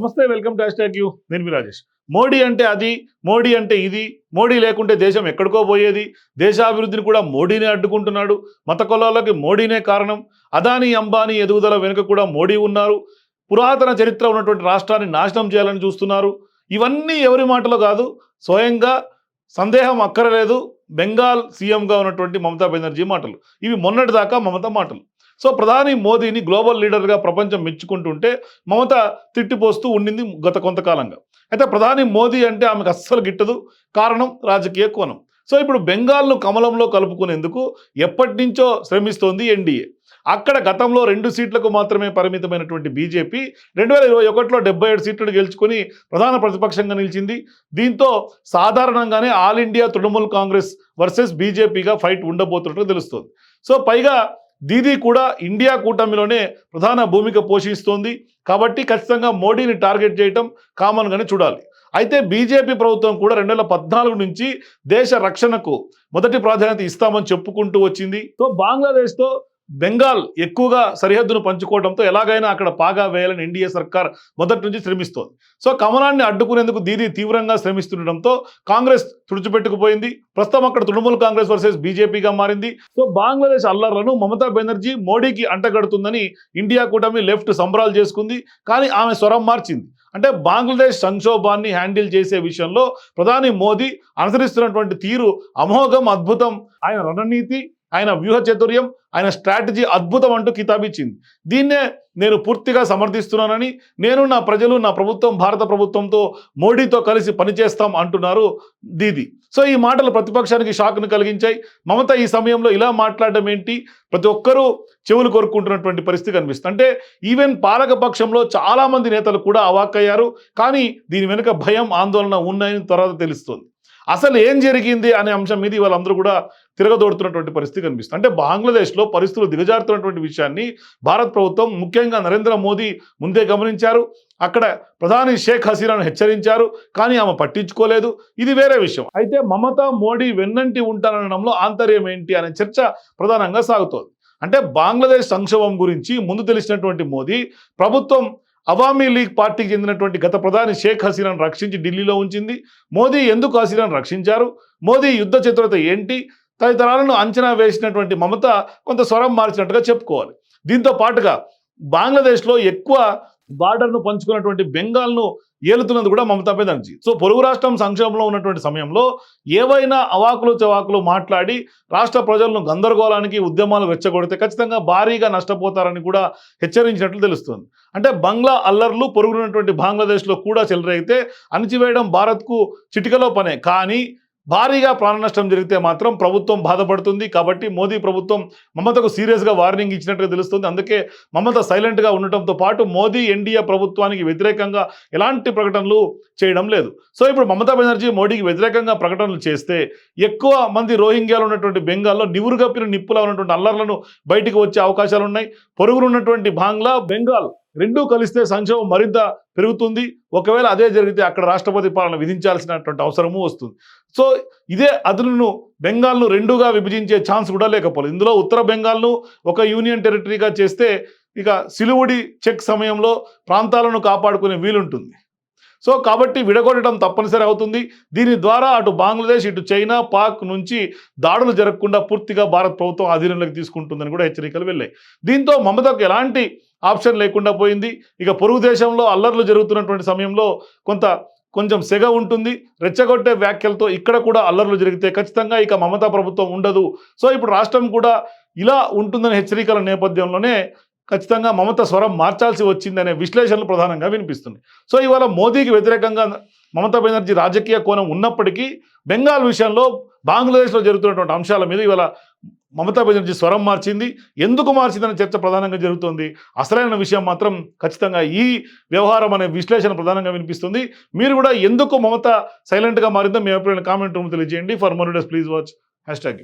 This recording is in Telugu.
నమస్తే వెల్కమ్ టు హ్యాష్ యూ. నేను మీ రాజేష్. మోడీ అంటే అది మోడీ అంటే ఇది. మోడీ లేకుంటే దేశం ఎక్కడికో పోయేది. దేశాభివృద్ధిని కూడా మోడీనే అడ్డుకుంటున్నాడు. మత కులాలకి మోడీనే కారణం. అదానీ అంబానీ ఎదుగుదల వెనుక కూడా మోడీ ఉన్నారు. పురాతన చరిత్ర ఉన్నటువంటి రాష్ట్రాన్ని నాశనం చేయాలని చూస్తున్నారు. ఇవన్నీ ఎవరి మాటలో కాదు. స్వయంగా సందేహం అక్కరలేదు. బెంగాల్ సీఎంగా ఉన్నటువంటి మమతా బెనర్జీ మాటలు. ఇవి మొన్నటిదాకా మమత మాటలు. సో ప్రధాని మోదీని గ్లోబల్ లీడర్గా ప్రపంచం మెచ్చుకుంటుంటే మమత తిట్టిపోస్తూ ఉండింది గత కొంతకాలంగా. అయితే ప్రధాని మోదీ అంటే ఆమెకు అస్సలు గిట్టదు. కారణం రాజకీయ కోణం. సో ఇప్పుడు బెంగాల్ను కమలంలో కలుపుకునేందుకు ఎప్పటి నుంచో శ్రమిస్తోంది ఎన్డీఏ. అక్కడ గతంలో రెండు సీట్లకు మాత్రమే పరిమితమైనటువంటి బీజేపీ రెండు వేల ఇరవై ఒకటిలో డెబ్బై ఏడు సీట్లను గెలుచుకొని ప్రధాన ప్రతిపక్షంగా నిలిచింది. దీంతో సాధారణంగానే all India Trinamool Congress versus బీజేపీగా fight ఉండబోతున్నట్టు తెలుస్తోంది. సో పైగా దీదీ కూడా ఇండియా కూటమిలోనే ప్రధాన భూమిక పోషిస్తోంది. కాబట్టి ఖచ్చితంగా మోడీని టార్గెట్ చేయటం కామన్గానే చూడాలి. అయితే బీజేపీ ప్రభుత్వం కూడా రెండు వేల పద్నాలుగు నుంచి దేశ రక్షణకు మొదటి ప్రాధాన్యత ఇస్తామని చెప్పుకుంటూ వచ్చింది. సో బంగ్లాదేశ్తో బెంగాల్ ఎక్కువగా సరిహద్దును పంచుకోవడంతో ఎలాగైనా అక్కడ పాగా వేయాలని ఎన్డీఏ సర్కార్ మొదటి నుంచి శ్రమిస్తోంది. సో కమలాన్ని అడ్డుకునేందుకు దీదీ తీవ్రంగా శ్రమిస్తుండటంతో కాంగ్రెస్ తుడిచిపెట్టుకుపోయింది. ప్రస్తుతం అక్కడ తృణమూల్ కాంగ్రెస్ వర్సెస్ బీజేపీగా మారింది. సో బంగ్లాదేశ్ అల్లర్లను మమతా బెనర్జీ మోడీకి అంటగడుతుందని ఇండియా కూటమి లెఫ్ట్ సంబరాలు చేసుకుంది. కానీ ఆమె స్వరం మార్చింది. అంటే బంగ్లాదేశ్ సంక్షోభాన్ని హ్యాండిల్ చేసే విషయంలో ప్రధాని మోదీ అనుసరిస్తున్నటువంటి తీరు అమోఘం అద్భుతం. ఆయన రణనీతి ఆయన వ్యూహ చతుర్యం ఆయన స్ట్రాటజీ అద్భుతం అంటూ కితాబిచ్చింది. దీన్నే నేను పూర్తిగా సమర్థిస్తున్నానని నేను నా ప్రజలు నా ప్రభుత్వం భారత ప్రభుత్వంతో మోడీతో కలిసి పనిచేస్తాం అంటున్నారు దీది. సో ఈ మాటలు ప్రతిపక్షానికి షాక్ను కలిగించాయి. మమత ఈ సమయంలో ఇలా మాట్లాడడం ఏంటి? ప్రతి ఒక్కరూ చెవులు కోరుకుంటున్నటువంటి పరిస్థితి కనిపిస్తుంది. అంటే ఈవెన్ పాలక పక్షంలో చాలామంది నేతలు కూడా అవాక్కయ్యారు. కానీ దీని వెనుక భయం ఆందోళన ఉన్నాయని తర్వాత తెలుస్తుంది. అసలు ఏం జరిగింది అనే అంశం మీద వాళ్ళందరూ కూడా తిరగదోడుతున్నటువంటి పరిస్థితి కనిపిస్తుంది. అంటే బంగ్లాదేశ్లో పరిస్థితులు దిగజారుతున్నటువంటి విషయాన్ని భారత ప్రభుత్వం ముఖ్యంగా నరేంద్ర మోదీ ముందే గమనించారు. అక్కడ ప్రధాని షేక్ హసీనాను హెచ్చరించారు. కానీ ఆమె పట్టించుకోలేదు. ఇది వేరే విషయం. అయితే మమతా మోడీ వెన్నంటి ఉంటానడంలో ఆంతర్యం ఏంటి అనే చర్చ ప్రధానంగా సాగుతోంది. అంటే బంగ్లాదేశ్ సంక్షోభం గురించి ముందు తెలిసినటువంటి మోదీ ప్రభుత్వం అవామీ లీగ్ పార్టీకి చెందినటువంటి గత ప్రధాని షేక్ హసీనాను రక్షించి ఢిల్లీలో ఉంచింది. మోదీ ఎందుకు హసీనాను రక్షించారు? మోదీ యుద్ధ చతురత ఏంటి? తదితరాలను అంచనా వేసినటువంటి మమత కొంత స్వరం మార్చినట్టుగా చెప్పుకోవాలి. దీంతో పాటుగా బంగ్లాదేశ్లో ఎక్కువ బార్డర్ను పంచుకున్నటువంటి బెంగాల్ను ఏలుతున్నది కూడా మమతా బెనర్జీ. సో పొరుగు రాష్ట్రం సంక్షోభంలో ఉన్నటువంటి సమయంలో ఏవైనా అవాకులు చవాకులు మాట్లాడి రాష్ట్ర ప్రజలను గందరగోళానికి ఉద్యమాలు రెచ్చగొడితే ఖచ్చితంగా భారీగా నష్టపోతారని కూడా హెచ్చరించినట్లు తెలుస్తుంది. అంటే బంగ్లా అల్లర్లు పొరుగునటువంటి బంగ్లాదేశ్లో కూడా చెలరైతే అణిచివేయడం భారత్కు చిటికలో పనే. కానీ భారీగా ప్రాణ నష్టం జరిగితే మాత్రం ప్రభుత్వం బాధపడుతుంది. కాబట్టి మోదీ ప్రభుత్వం మమతకు సీరియస్గా వార్నింగ్ ఇచ్చినట్టుగా తెలుస్తుంది. అందుకే మమత సైలెంట్గా ఉండటంతో పాటు మోదీ ఎన్డీఏ ప్రభుత్వానికి వ్యతిరేకంగా ఎలాంటి ప్రకటనలు చేయడం లేదు. సో ఇప్పుడు మమతా బెనర్జీ మోడీకి వ్యతిరేకంగా ప్రకటనలు చేస్తే ఎక్కువ మంది రోహింగ్యాలు ఉన్నటువంటి బెంగాల్లో నివురుగప్పిన నిప్పులా ఉన్నటువంటి అల్లర్లను బయటికి వచ్చే అవకాశాలు ఉన్నాయి పొరుగునున్నటువంటి బాంగ్లా బెంగాల్ రెండూ కలిస్తే సంక్షేమం మరింత పెరుగుతుంది. ఒకవేళ అదే జరిగితే అక్కడ రాష్ట్రపతి పాలన విధించాల్సినటువంటి అవసరము వస్తుంది. సో ఇదే అదును బెంగాల్ను రెండుగా విభజించే ఛాన్స్ కూడా లేకపోలేదు. ఇందులో ఉత్తర బెంగాల్ను ఒక యూనియన్ టెరిటరీగా చేస్తే ఇక సిలువుడి చెక్ సమయంలో ప్రాంతాలను కాపాడుకునే వీలుంటుంది. సో కాబట్టి విడగొట్టడం తప్పనిసరి అవుతుంది. దీని ద్వారా అటు బంగ్లాదేశ్ ఇటు చైనా పాక్ నుంచి దాడులు జరగకుండా పూర్తిగా భారత్ ప్రభుత్వం అధీనంలోకి తీసుకుంటుందని కూడా హెచ్చరికలు వెళ్ళాయి. దీంతో మమతకు ఎలాంటి ఆప్షన్ లేకుండా పోయింది. ఇక పొరుగు దేశంలో అల్లర్లు జరుగుతున్నటువంటి సమయంలో కొంత కొంచెం సెగ ఉంటుంది. రెచ్చగొట్టే వ్యాఖ్యలతో ఇక్కడ కూడా అల్లర్లు జరిగితే ఖచ్చితంగా ఇక మమతా ప్రభుత్వం ఉండదు. సో ఇప్పుడు రాష్ట్రం కూడా ఇలా ఉంటుందనే హెచ్చరికల నేపథ్యంలోనే ఖచ్చితంగా మమత స్వరం మార్చాల్సి వచ్చిందనే విశ్లేషణలు ప్రధానంగా వినిపిస్తున్నాయి. సో ఇవాళ మోదీకి వ్యతిరేకంగా మమతా బెనర్జీ రాజకీయ కోణం ఉన్నప్పటికీ బెంగాల్ విషయంలో బంగ్లాదేశ్లో జరుగుతున్నటువంటి అంశాల మీద ఇవాళ మమతా బెనర్జీ స్వరం మార్చింది. ఎందుకు మార్చిందనే చర్చ ప్రధానంగా జరుగుతుంది. అసలైన విషయం మాత్రం ఖచ్చితంగా ఈ వ్యవహారం అనే విశ్లేషణ ప్రధానంగా వినిపిస్తుంది. మీరు కూడా ఎందుకు మమత సైలెంట్గా మారిందో మీ అభిప్రాయం కామెంట్ రూమ్ తెలియజేయండి. For more days please watch. Hashtag